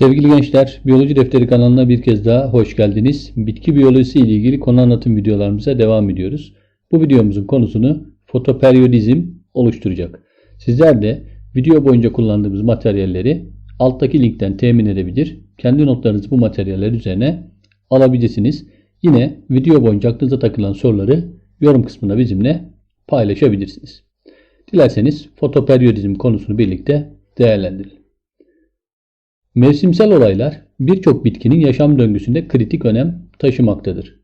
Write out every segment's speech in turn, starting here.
Sevgili gençler, Biyoloji Defteri kanalına bir kez daha hoş geldiniz. Bitki biyolojisi ile ilgili konu anlatım videolarımıza devam ediyoruz. Bu videomuzun konusunu fotoperiyodizm oluşturacak. Sizler de video boyunca kullandığımız materyalleri alttaki linkten temin edebilir. Kendi notlarınızı bu materyaller üzerine alabilirsiniz. Yine video boyunca aklınıza takılan soruları yorum kısmına bizimle paylaşabilirsiniz. Dilerseniz fotoperiyodizm konusunu birlikte değerlendirelim. Mevsimsel olaylar birçok bitkinin yaşam döngüsünde kritik önem taşımaktadır.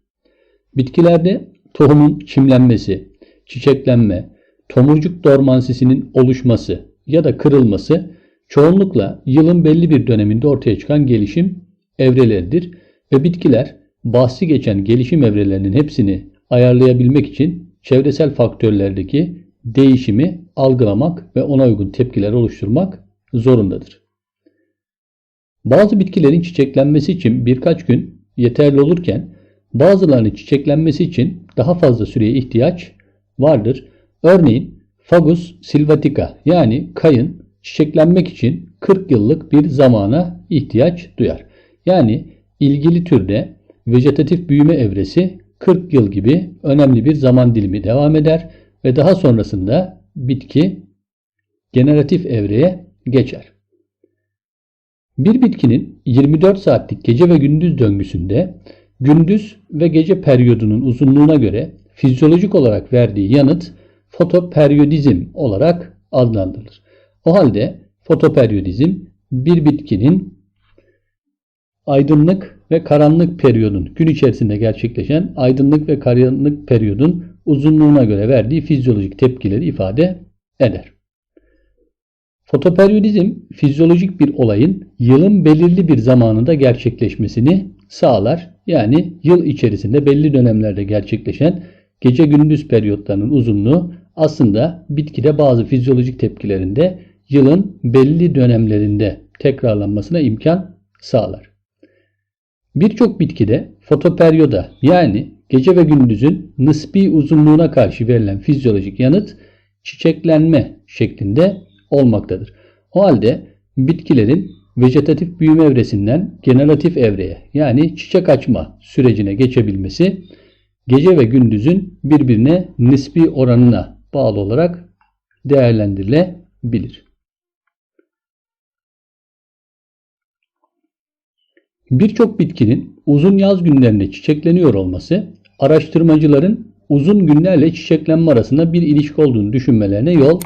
Bitkilerde tohumun çimlenmesi, çiçeklenme, tomurcuk dormansisinin oluşması ya da kırılması çoğunlukla yılın belli bir döneminde ortaya çıkan gelişim evreleridir ve bitkiler bahsi geçen gelişim evrelerinin hepsini ayarlayabilmek için çevresel faktörlerdeki değişimi algılamak ve ona uygun tepkiler oluşturmak zorundadır. Bazı bitkilerin çiçeklenmesi için birkaç gün yeterli olurken bazılarının çiçeklenmesi için daha fazla süreye ihtiyaç vardır. Örneğin Fagus sylvatica yani kayın çiçeklenmek için 40 yıllık bir zamana ihtiyaç duyar. Yani ilgili türde vejetatif büyüme evresi 40 yıl gibi önemli bir zaman dilimi devam eder ve daha sonrasında bitki generatif evreye geçer. Bir bitkinin 24 saatlik gece ve gündüz döngüsünde gündüz ve gece periyodunun uzunluğuna göre fizyolojik olarak verdiği yanıt fotoperiyodizm olarak adlandırılır. O halde fotoperiyodizm bir bitkinin aydınlık ve karanlık periyodun gün içerisinde gerçekleşen aydınlık ve karanlık periyodun uzunluğuna göre verdiği fizyolojik tepkileri ifade eder. Fotoperiyodizm fizyolojik bir olayın yılın belirli bir zamanında gerçekleşmesini sağlar. Yani yıl içerisinde belli dönemlerde gerçekleşen gece gündüz periyotlarının uzunluğu aslında bitkide bazı fizyolojik tepkilerinde yılın belli dönemlerinde tekrarlanmasına imkan sağlar. Birçok bitkide fotoperiyoda yani gece ve gündüzün nispi uzunluğuna karşı verilen fizyolojik yanıt çiçeklenme şeklinde olmaktadır. O halde bitkilerin vejetatif büyüme evresinden generatif evreye yani çiçek açma sürecine geçebilmesi gece ve gündüzün birbirine nispi oranına bağlı olarak değerlendirilebilir. Birçok bitkinin uzun yaz günlerinde çiçekleniyor olması araştırmacıların uzun günlerle çiçeklenme arasında bir ilişki olduğunu düşünmelerine yol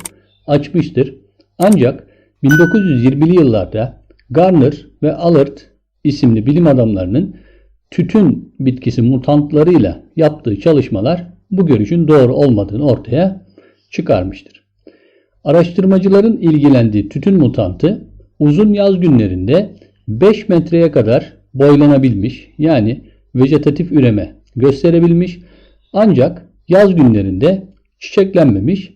açmıştır. Ancak 1920'li yıllarda Garner ve Allard isimli bilim adamlarının tütün bitkisi mutantlarıyla yaptığı çalışmalar bu görüşün doğru olmadığını ortaya çıkarmıştır. Araştırmacıların ilgilendiği tütün mutantı uzun yaz günlerinde 5 metreye kadar boylanabilmiş yani vejetatif üreme gösterebilmiş ancak yaz günlerinde çiçeklenmemiş.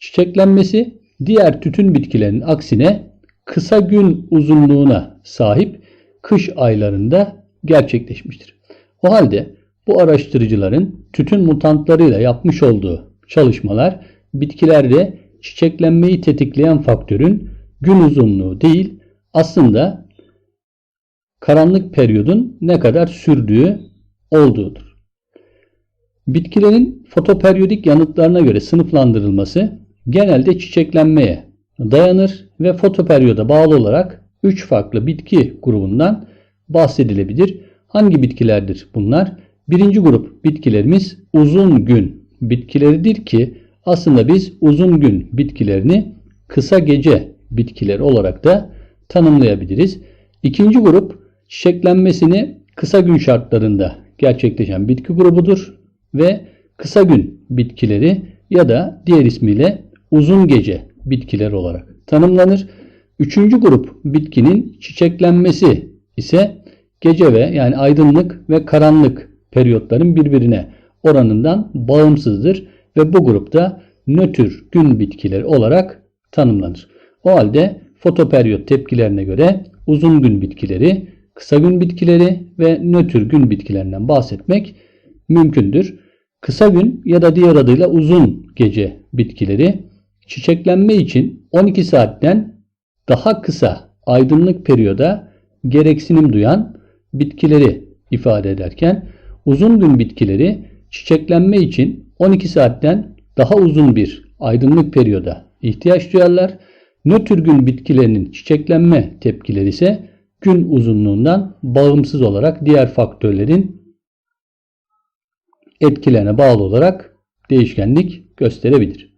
Çiçeklenmesi diğer tütün bitkilerinin aksine kısa gün uzunluğuna sahip kış aylarında gerçekleşmiştir. O halde bu araştırıcıların tütün mutantlarıyla yapmış olduğu çalışmalar bitkilerde çiçeklenmeyi tetikleyen faktörün gün uzunluğu değil aslında karanlık periyodun ne kadar sürdüğü olduğudur. Bitkilerin fotoperiodik yanıtlarına göre sınıflandırılması genelde çiçeklenmeye dayanır ve fotoperioda bağlı olarak 3 farklı bitki grubundan bahsedilebilir. Hangi bitkilerdir bunlar? Birinci grup bitkilerimiz uzun gün bitkileridir ki aslında biz uzun gün bitkilerini kısa gece bitkileri olarak da tanımlayabiliriz. İkinci grup çiçeklenmesini kısa gün şartlarında gerçekleşen bitki grubudur ve kısa gün bitkileri ya da diğer ismiyle uzun gece bitkiler olarak tanımlanır. Üçüncü grup bitkinin çiçeklenmesi ise gece ve yani aydınlık ve karanlık periyotların birbirine oranından bağımsızdır ve bu grupta nötr gün bitkileri olarak tanımlanır. O halde fotoperiyot tepkilerine göre uzun gün bitkileri, kısa gün bitkileri ve nötr gün bitkilerinden bahsetmek mümkündür. Kısa gün ya da diğer adıyla uzun gece bitkileri çiçeklenme için 12 saatten daha kısa aydınlık periyoda gereksinim duyan bitkileri ifade ederken uzun gün bitkileri çiçeklenme için 12 saatten daha uzun bir aydınlık periyoda ihtiyaç duyarlar. Nötr gün bitkilerinin çiçeklenme tepkileri ise gün uzunluğundan bağımsız olarak diğer faktörlerin etkilerine bağlı olarak değişkenlik gösterebilir.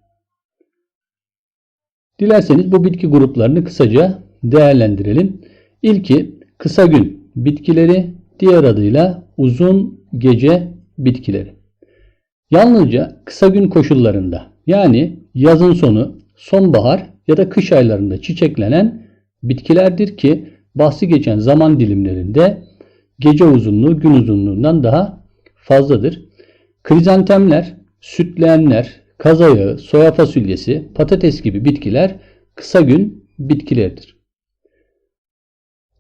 Dilerseniz bu bitki gruplarını kısaca değerlendirelim. İlki kısa gün bitkileri, diğer adıyla uzun gece bitkileri. Yalnızca kısa gün koşullarında yani yazın sonu, sonbahar ya da kış aylarında çiçeklenen bitkilerdir ki bahsi geçen zaman dilimlerinde gece uzunluğu gün uzunluğundan daha fazladır. Krizantemler, sütleyenler, kazayağı, soya fasulyesi, patates gibi bitkiler kısa gün bitkileridir.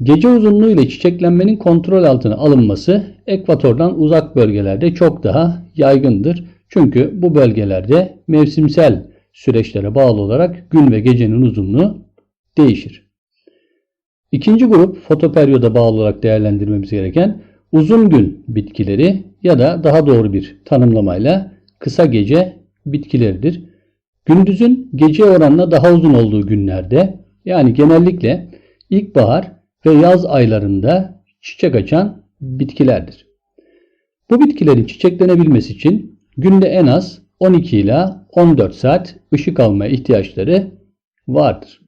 Gece uzunluğu ile çiçeklenmenin kontrol altına alınması ekvatordan uzak bölgelerde çok daha yaygındır. Çünkü bu bölgelerde mevsimsel süreçlere bağlı olarak gün ve gecenin uzunluğu değişir. İkinci grup fotoperyoda bağlı olarak değerlendirmemiz gereken uzun gün bitkileri ya da daha doğru bir tanımlamayla kısa gece bitkileridir. Gündüzün gece oranına daha uzun olduğu günlerde yani genellikle ilkbahar ve yaz aylarında çiçek açan bitkilerdir. Bu bitkilerin çiçeklenebilmesi için günde en az 12 ila 14 saat ışık almaya ihtiyaçları vardır.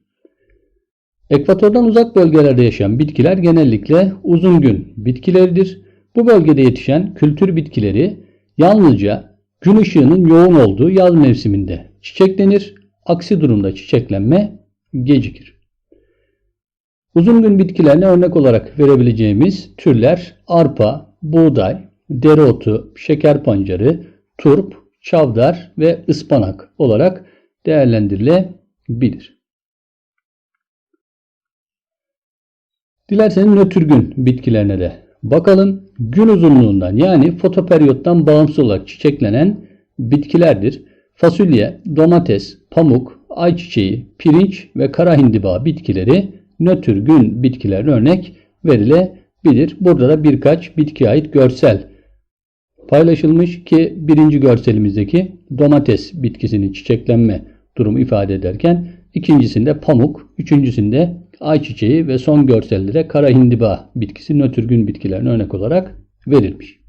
Ekvatordan uzak bölgelerde yaşayan bitkiler genellikle uzun gün bitkileridir. Bu bölgede yetişen kültür bitkileri yalnızca gün ışığının yoğun olduğu yaz mevsiminde çiçeklenir. Aksi durumda çiçeklenme gecikir. Uzun gün bitkilerine örnek olarak verebileceğimiz türler arpa, buğday, dereotu, şeker pancarı, turp, çavdar ve ıspanak olarak değerlendirilebilir. Dilerseniz nötr gün bitkilerine de bakalım. Gün uzunluğundan yani fotoperiyottan bağımsız olarak çiçeklenen bitkilerdir. Fasulye, domates, pamuk, ayçiçeği, pirinç ve kara hindiba bitkileri nötr gün bitkilerine örnek verilebilir. Burada da birkaç bitkiye ait görsel paylaşılmış ki birinci görselimizdeki domates bitkisinin çiçeklenme durumu ifade ederken ikincisinde pamuk, üçüncüsünde ayçiçeği ve son görsellere kara hindiba bitkisi nötr gün bitkilerine örnek olarak verilmiş.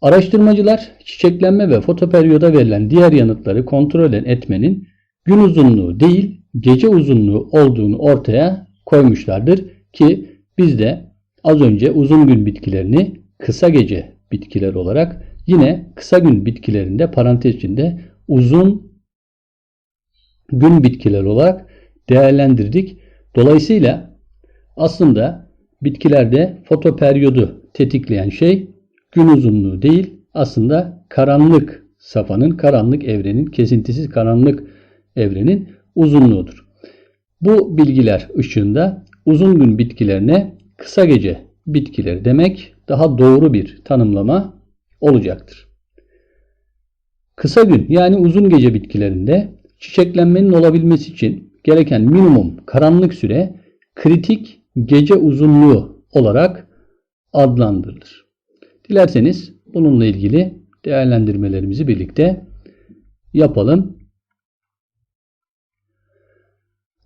Araştırmacılar çiçeklenme ve fotoperyoda verilen diğer yanıtları kontrol etmenin gün uzunluğu değil gece uzunluğu olduğunu ortaya koymuşlardır ki biz de az önce uzun gün bitkilerini kısa gece bitkiler olarak yine kısa gün bitkilerinde parantez içinde uzun gün bitkiler olarak değerlendirdik. Dolayısıyla aslında bitkilerde fotoperyodu tetikleyen şey gün uzunluğu değil aslında karanlık safanın, karanlık evrenin, kesintisiz karanlık evrenin uzunluğudur. Bu bilgiler ışığında uzun gün bitkilerine kısa gece bitkileri demek daha doğru bir tanımlama olacaktır. Kısa gün yani uzun gece bitkilerinde çiçeklenmenin olabilmesi için gereken minimum karanlık süre kritik gece uzunluğu olarak adlandırılır. Dilerseniz bununla ilgili değerlendirmelerimizi birlikte yapalım.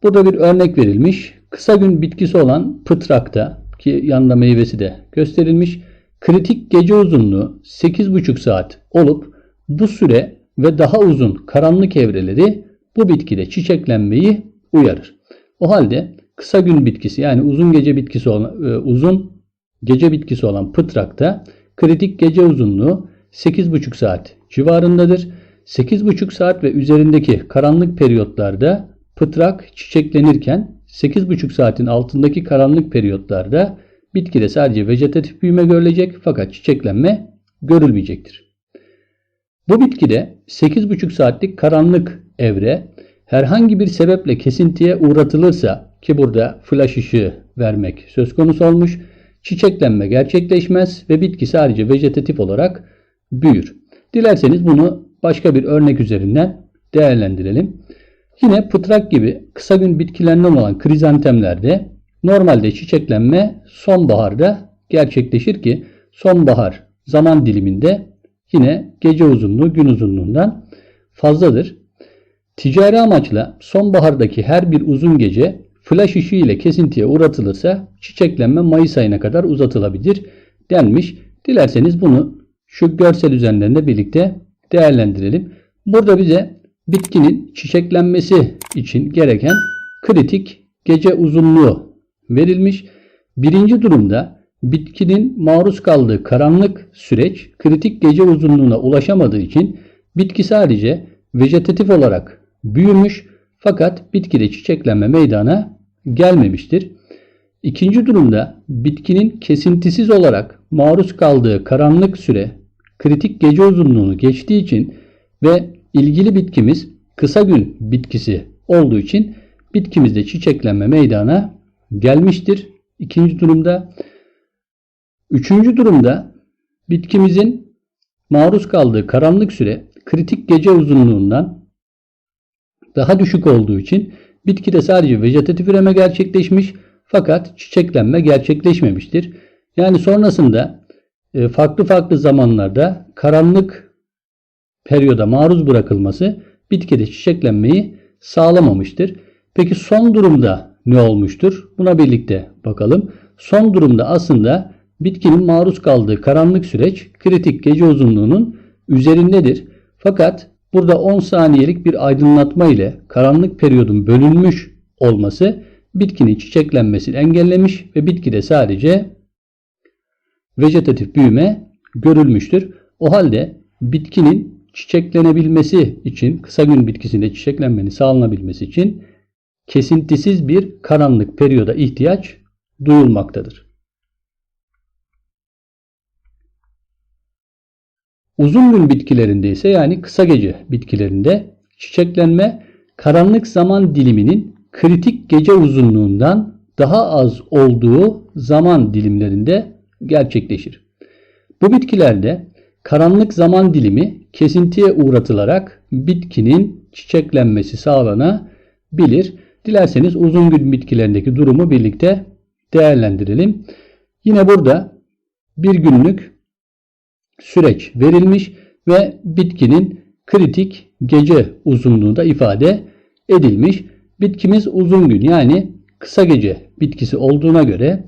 Burada bir örnek verilmiş. Kısa gün bitkisi olan pıtrakta ki yanında meyvesi de gösterilmiş. Kritik gece uzunluğu 8,5 saat olup bu süre ve daha uzun karanlık evreleri bu bitkide çiçeklenmeyi uyarır. O halde kısa gün bitkisi yani uzun gece bitkisi olan e, uzun gece bitkisi olan pıtrakta kritik gece uzunluğu 8,5 saat civarındadır. 8,5 saat ve üzerindeki karanlık periyotlarda pıtrak çiçeklenirken 8,5 saatin altındaki karanlık periyotlarda bitkide sadece vejetatif büyüme görülecek fakat çiçeklenme görülmeyecektir. Bu bitkide 8,5 saatlik karanlık evre herhangi bir sebeple kesintiye uğratılırsa ki burada flash ışığı vermek söz konusu olmuş, çiçeklenme gerçekleşmez ve bitki sadece vejetatif olarak büyür. Dilerseniz bunu başka bir örnek üzerinden değerlendirelim. Yine pıtrak gibi kısa gün bitkilerinden olan krizantemlerde Normalde çiçeklenme sonbaharda gerçekleşir ki sonbahar zaman diliminde yine gece uzunluğu gün uzunluğundan fazladır. Ticari amaçla sonbahardaki her bir uzun gece flash ışığı ile kesintiye uğratılırsa çiçeklenme Mayıs ayına kadar uzatılabilir denmiş. Dilerseniz bunu şu görsel üzerinden birlikte değerlendirelim. Burada bize bitkinin çiçeklenmesi için gereken kritik gece uzunluğu verilmiş. Birinci durumda bitkinin maruz kaldığı karanlık süreç kritik gece uzunluğuna ulaşamadığı için bitki sadece vejetatif olarak büyümüş fakat bitkide çiçeklenme meydana gelmemiştir. İkinci durumda bitkinin kesintisiz olarak maruz kaldığı karanlık süre kritik gece uzunluğunu geçtiği için ve ilgili bitkimiz kısa gün bitkisi olduğu için bitkimizde çiçeklenme meydana gelmiştir. İkinci durumda. Üçüncü durumda bitkimizin maruz kaldığı karanlık süre kritik gece uzunluğundan daha düşük olduğu için bitkide sadece vejetatif üreme gerçekleşmiş fakat çiçeklenme gerçekleşmemiştir. Yani sonrasında e, farklı farklı zamanlarda karanlık periyoda maruz bırakılması bitkide çiçeklenmeyi sağlamamıştır. Peki son durumda ne olmuştur? Buna birlikte bakalım. Son durumda aslında bitkinin maruz kaldığı karanlık süreç kritik gece uzunluğunun üzerindedir. Fakat burada 10 saniyelik bir aydınlatma ile karanlık periyodun bölünmüş olması bitkinin çiçeklenmesini engellemiş ve bitkide sadece vejetatif büyüme görülmüştür. O halde bitkinin çiçeklenebilmesi için, kısa gün bitkisinde çiçeklenmenin sağlanabilmesi için kesintisiz bir karanlık periyoda ihtiyaç duyulmaktadır. Uzun gün bitkilerinde ise yani kısa gece bitkilerinde çiçeklenme karanlık zaman diliminin kritik gece uzunluğundan daha az olduğu zaman dilimlerinde gerçekleşir. Bu bitkilerde karanlık zaman dilimi kesintiye uğratılarak bitkinin çiçeklenmesi sağlanabilir. Dilerseniz uzun gün bitkilerindeki durumu birlikte değerlendirelim. Yine burada bir günlük süreç verilmiş ve bitkinin kritik gece uzunluğu da ifade edilmiş. Bitkimiz uzun gün yani kısa gece bitkisi olduğuna göre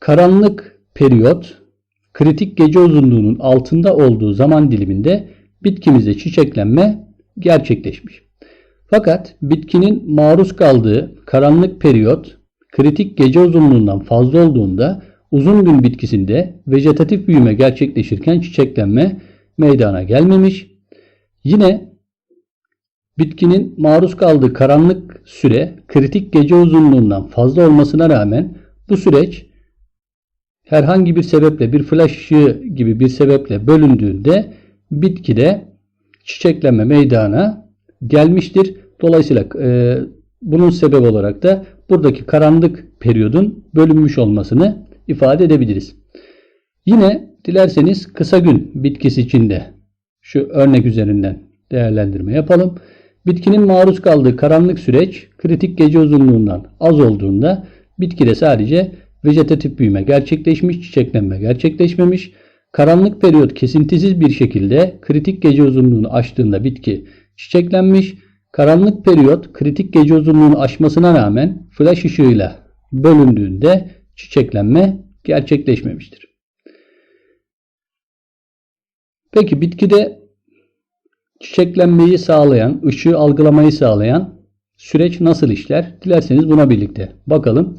karanlık periyot kritik gece uzunluğunun altında olduğu zaman diliminde bitkimizde çiçeklenme gerçekleşmiş. Fakat bitkinin maruz kaldığı karanlık periyot kritik gece uzunluğundan fazla olduğunda uzun gün bitkisinde vejetatif büyüme gerçekleşirken çiçeklenme meydana gelmemiş. Yine bitkinin maruz kaldığı karanlık süre kritik gece uzunluğundan fazla olmasına rağmen bu süreç herhangi bir sebeple bir flash ışığı gibi bir sebeple bölündüğünde bitkide çiçeklenme meydana gelmiştir. Dolayısıyla e, bunun sebep olarak da buradaki karanlık periyodun bölünmüş olmasını ifade edebiliriz. Yine dilerseniz kısa gün bitkisi için de şu örnek üzerinden değerlendirme yapalım. Bitkinin maruz kaldığı karanlık süreç kritik gece uzunluğundan az olduğunda bitkide sadece vejetatif büyüme gerçekleşmiş, çiçeklenme gerçekleşmemiş. Karanlık periyot kesintisiz bir şekilde kritik gece uzunluğunu aştığında bitki çiçeklenmiş. Karanlık periyot kritik gece uzunluğunu aşmasına rağmen flash ışığıyla bölündüğünde çiçeklenme gerçekleşmemiştir. Peki bitkide çiçeklenmeyi sağlayan, ışığı algılamayı sağlayan süreç nasıl işler? Dilerseniz buna birlikte bakalım.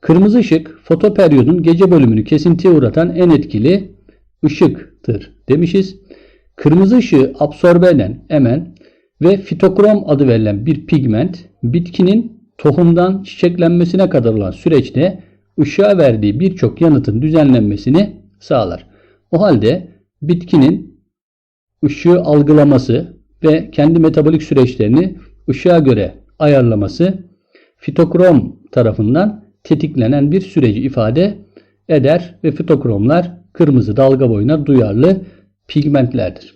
Kırmızı ışık fotoperiyodun gece bölümünü kesintiye uğratan en etkili ışıktır demişiz. Kırmızı ışığı absorbe eden, emen ve fitokrom adı verilen bir pigment bitkinin tohumdan çiçeklenmesine kadar olan süreçte ışığa verdiği birçok yanıtın düzenlenmesini sağlar. O halde bitkinin ışığı algılaması ve kendi metabolik süreçlerini ışığa göre ayarlaması fitokrom tarafından tetiklenen bir süreci ifade eder ve fitokromlar kırmızı dalga boyuna duyarlı pigmentlerdir.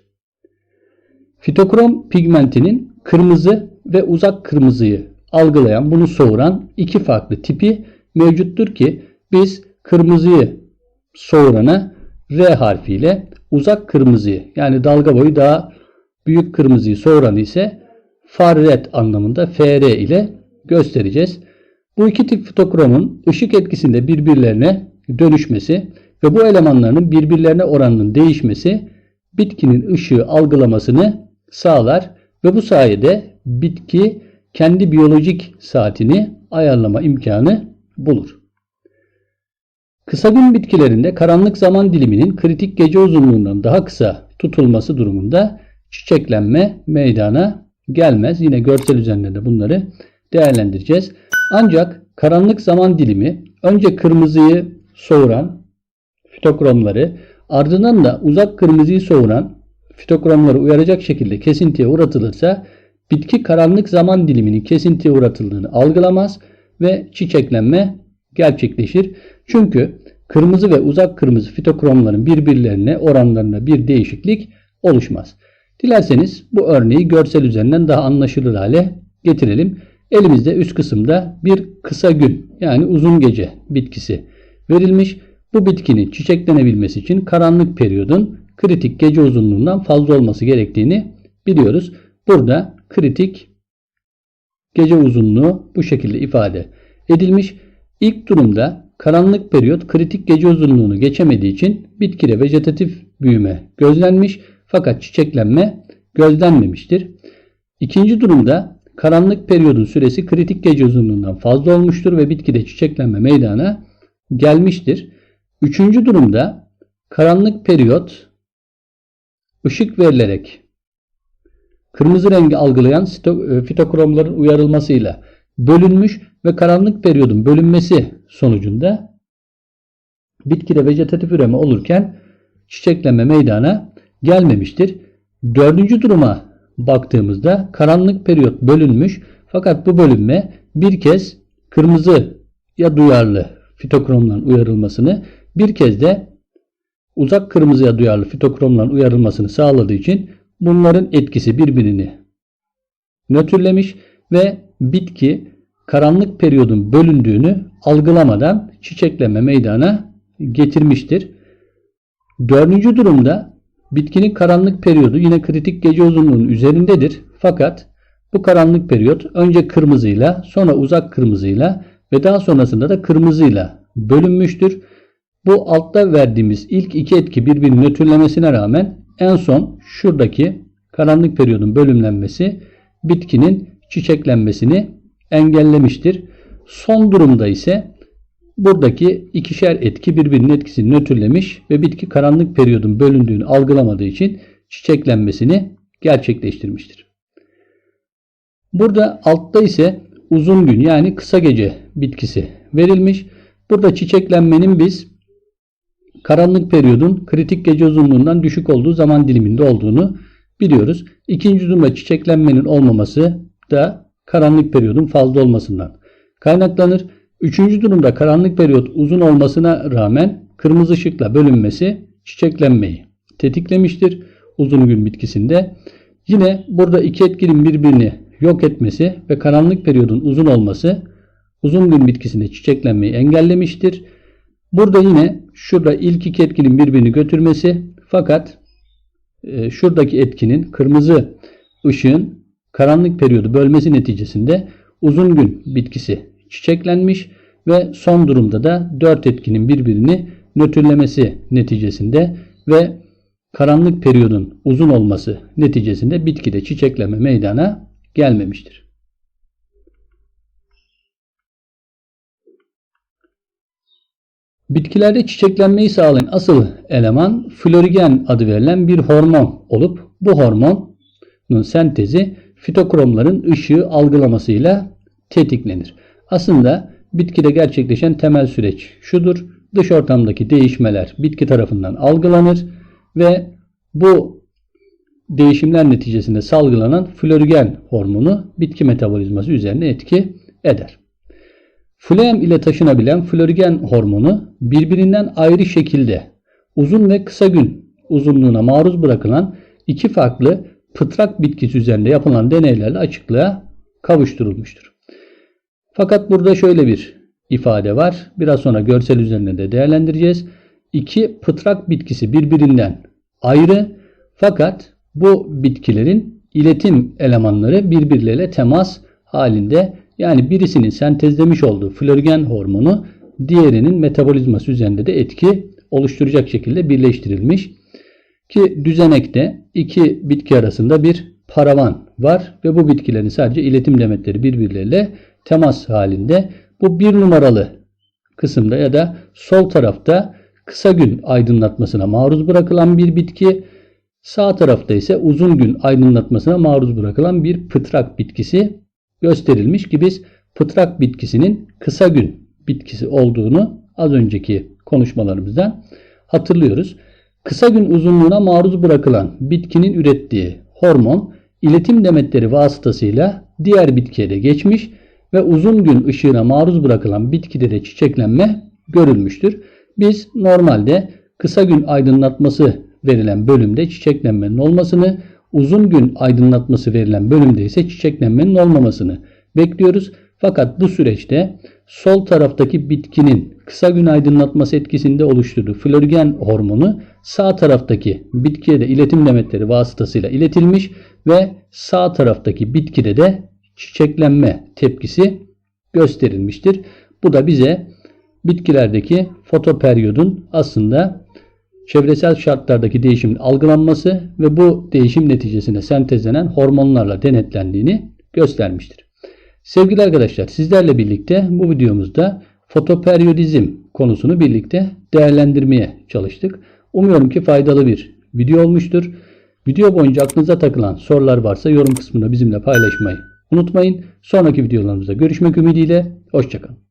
Fitokrom pigmentinin kırmızı ve uzak kırmızıyı algılayan, bunu soğuran iki farklı tipi mevcuttur ki biz kırmızıyı soğurana R harfiyle uzak kırmızıyı yani dalga boyu daha büyük kırmızıyı soğuranı ise farret anlamında FR ile göstereceğiz. Bu iki tip fotokromun ışık etkisinde birbirlerine dönüşmesi ve bu elemanların birbirlerine oranının değişmesi bitkinin ışığı algılamasını sağlar ve bu sayede bitki kendi biyolojik saatini ayarlama imkanı bulur. Kısa gün bitkilerinde karanlık zaman diliminin kritik gece uzunluğundan daha kısa tutulması durumunda çiçeklenme meydana gelmez. Yine görsel üzerinde de bunları değerlendireceğiz. Ancak karanlık zaman dilimi önce kırmızıyı soğuran fitokromları ardından da uzak kırmızıyı soğuran fitokromları uyaracak şekilde kesintiye uğratılırsa bitki karanlık zaman diliminin kesintiye uğratıldığını algılamaz ve çiçeklenme gerçekleşir. Çünkü kırmızı ve uzak kırmızı fitokromların birbirlerine oranlarına bir değişiklik oluşmaz. Dilerseniz bu örneği görsel üzerinden daha anlaşılır hale getirelim. Elimizde üst kısımda bir kısa gün yani uzun gece bitkisi verilmiş. Bu bitkinin çiçeklenebilmesi için karanlık periyodun kritik gece uzunluğundan fazla olması gerektiğini biliyoruz. Burada kritik gece uzunluğu bu şekilde ifade edilmiş. İlk durumda karanlık periyot kritik gece uzunluğunu geçemediği için bitkide vejetatif büyüme gözlenmiş fakat çiçeklenme gözlenmemiştir. İkinci durumda karanlık periyodun süresi kritik gece uzunluğundan fazla olmuştur ve bitkide çiçeklenme meydana gelmiştir. Üçüncü durumda karanlık periyot ışık verilerek kırmızı rengi algılayan e, fitokromların uyarılmasıyla bölünmüş ve karanlık periyodun bölünmesi sonucunda bitkide vejetatif üreme olurken çiçeklenme meydana gelmemiştir. Dördüncü duruma baktığımızda karanlık periyot bölünmüş fakat bu bölünme bir kez kırmızı ya duyarlı fitokromdan uyarılmasını bir kez de uzak kırmızıya duyarlı fitokromdan uyarılmasını sağladığı için bunların etkisi birbirini nötrlemiş ve bitki karanlık periyodun bölündüğünü algılamadan çiçekleme meydana getirmiştir. Dördüncü durumda bitkinin karanlık periyodu yine kritik gece uzunluğunun üzerindedir. Fakat bu karanlık periyot önce kırmızıyla sonra uzak kırmızıyla ve daha sonrasında da kırmızıyla bölünmüştür. Bu altta verdiğimiz ilk iki etki birbirini nötrlemesine rağmen en son şuradaki karanlık periyodun bölümlenmesi bitkinin çiçeklenmesini engellemiştir. Son durumda ise buradaki ikişer etki birbirinin etkisini nötrlemiş ve bitki karanlık periyodun bölündüğünü algılamadığı için çiçeklenmesini gerçekleştirmiştir. Burada altta ise uzun gün yani kısa gece bitkisi verilmiş. Burada çiçeklenmenin biz karanlık periyodun kritik gece uzunluğundan düşük olduğu zaman diliminde olduğunu biliyoruz. İkinci durumda çiçeklenmenin olmaması da karanlık periyodun fazla olmasından kaynaklanır. Üçüncü durumda karanlık periyot uzun olmasına rağmen kırmızı ışıkla bölünmesi çiçeklenmeyi tetiklemiştir uzun gün bitkisinde. Yine burada iki etkinin birbirini yok etmesi ve karanlık periyodun uzun olması uzun gün bitkisinde çiçeklenmeyi engellemiştir. Burada yine şurada ilk iki etkinin birbirini götürmesi fakat e, şuradaki etkinin kırmızı ışığın karanlık periyodu bölmesi neticesinde uzun gün bitkisi çiçeklenmiş ve son durumda da dört etkinin birbirini nötrlemesi neticesinde ve karanlık periyodun uzun olması neticesinde bitkide çiçekleme meydana gelmemiştir. Bitkilerde çiçeklenmeyi sağlayan asıl eleman florigen adı verilen bir hormon olup bu hormonun sentezi fitokromların ışığı algılamasıyla tetiklenir. Aslında bitkide gerçekleşen temel süreç şudur. Dış ortamdaki değişmeler bitki tarafından algılanır ve bu değişimler neticesinde salgılanan florigen hormonu bitki metabolizması üzerine etki eder. Flem ile taşınabilen florigen hormonu birbirinden ayrı şekilde uzun ve kısa gün uzunluğuna maruz bırakılan iki farklı pıtrak bitkisi üzerinde yapılan deneylerle açıklığa kavuşturulmuştur. Fakat burada şöyle bir ifade var. Biraz sonra görsel üzerinde de değerlendireceğiz. İki pıtrak bitkisi birbirinden ayrı fakat bu bitkilerin iletim elemanları birbirleriyle temas halinde yani birisinin sentezlemiş olduğu florgen hormonu diğerinin metabolizması üzerinde de etki oluşturacak şekilde birleştirilmiş. Ki düzenekte iki bitki arasında bir paravan var ve bu bitkilerin sadece iletim demetleri birbirleriyle temas halinde. Bu bir numaralı kısımda ya da sol tarafta kısa gün aydınlatmasına maruz bırakılan bir bitki, sağ tarafta ise uzun gün aydınlatmasına maruz bırakılan bir pıtrak bitkisi gösterilmiş ki biz pıtrak bitkisinin kısa gün bitkisi olduğunu az önceki konuşmalarımızdan hatırlıyoruz. Kısa gün uzunluğuna maruz bırakılan bitkinin ürettiği hormon iletim demetleri vasıtasıyla diğer bitkiye de geçmiş ve uzun gün ışığına maruz bırakılan bitkide de çiçeklenme görülmüştür. Biz normalde kısa gün aydınlatması verilen bölümde çiçeklenmenin olmasını, uzun gün aydınlatması verilen bölümde ise çiçeklenmenin olmamasını bekliyoruz. Fakat bu süreçte sol taraftaki bitkinin kısa gün aydınlatması etkisinde oluşturduğu florgen hormonu sağ taraftaki bitkiye de iletim demetleri vasıtasıyla iletilmiş ve sağ taraftaki bitkide de çiçeklenme tepkisi gösterilmiştir. Bu da bize bitkilerdeki fotoperiyodun aslında çevresel şartlardaki değişimin algılanması ve bu değişim neticesinde sentezlenen hormonlarla denetlendiğini göstermiştir. Sevgili arkadaşlar sizlerle birlikte bu videomuzda fotoperiyodizm konusunu birlikte değerlendirmeye çalıştık. Umuyorum ki faydalı bir video olmuştur. Video boyunca aklınıza takılan sorular varsa yorum kısmında bizimle paylaşmayı unutmayın. Sonraki videolarımızda görüşmek ümidiyle. Hoşçakalın.